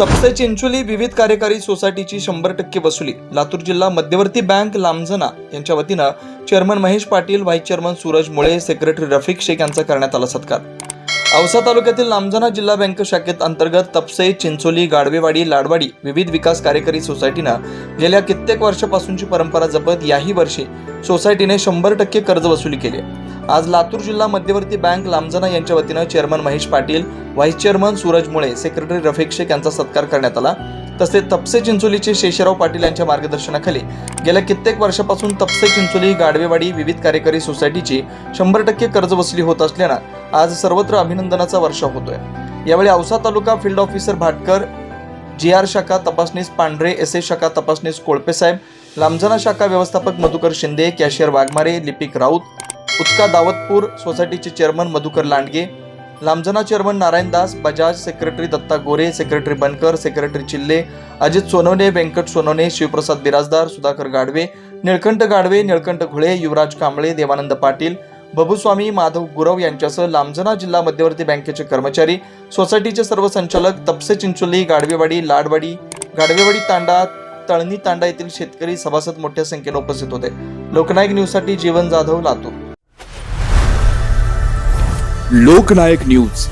तपसे चिंचोली विविध कार्यकारी सोसायटीची शंभर टक्के वसुली. लातूर जिल्हा मध्यवर्ती बँक लांबजना यांच्या वतीनं chairman Mahesh Patil vice chairman Suraj Mule secretary Rafiq Shaikh यांचा करण्यात आला सत्कार. औसा तालुक्यातील लांबजना जिल्हा बँक शाखेत अंतर्गत तपसे चिंचोली गाडवेवाडी लाडवाडी विविध विकास कार्यकारी सोसायटीनं गेल्या कित्येक वर्षापासूनची परंपरा जपत याही वर्षी सोसायटीने शंभर टक्के कर्ज वसुली केली. आज लातूर जिल्हा मध्यवर्ती बँक लामजना यांच्या वतीनं chairman Mahesh Patil vice chairman Suraj Mule secretary Rafiq Shaikh यांचा सत्कार करण्यात आला. तसेच तपसे चिंचोलीचे शेषराव पाटील यांच्या मार्गदर्शनाखाली गेल्या कित्येक वर्षापासून तपसे चिंचोली गाडवेवाडी विविध कार्यकारी सोसायटीची शंभर टक्के कर्ज वसुली होत असल्यानं आज सर्वत्र अभिनंदनाचा वर्षा होतोय. यावेळी औसा तालुका field officer Bhatkar G R शाखा तपासणीस पांढरे एस ए शाखा तपासणीस कोळपेसाहेब लांबजना शाखा व्यवस्थापक मधुकर शिंदे कॅशियर वाघमारे लिपिक राऊत उत्का दावतपूर सोसायटीचे chairman Madhukar Landge Lambjana chairman Narayan Das Bajaj secretary Datta Gore secretary Bankar secretary Chille Ajit Sonawane Vyankat Sonawane Shivprasad Birajdar Sudhakar Gadve Nilkanth Gadve Nilkanth Ghule Yuvraj Kamble Devanand Patil Babuswami Madhav Gurav यांच्यासह लांबजना जिल्हा मध्यवर्ती बँकेचे कर्मचारी सोसायटीचे सर्व संचालक तपसे चिंचोली गाडवेवाडी लाडवाडी गाडवेवाडी तांडा तळणी तांडा येथील शेतकरी सभासद मोठ्या संख्येने उपस्थित होते. लोकनायक न्यूजसाठी जीवन जाधव लातूर. लोकनायक न्यूज.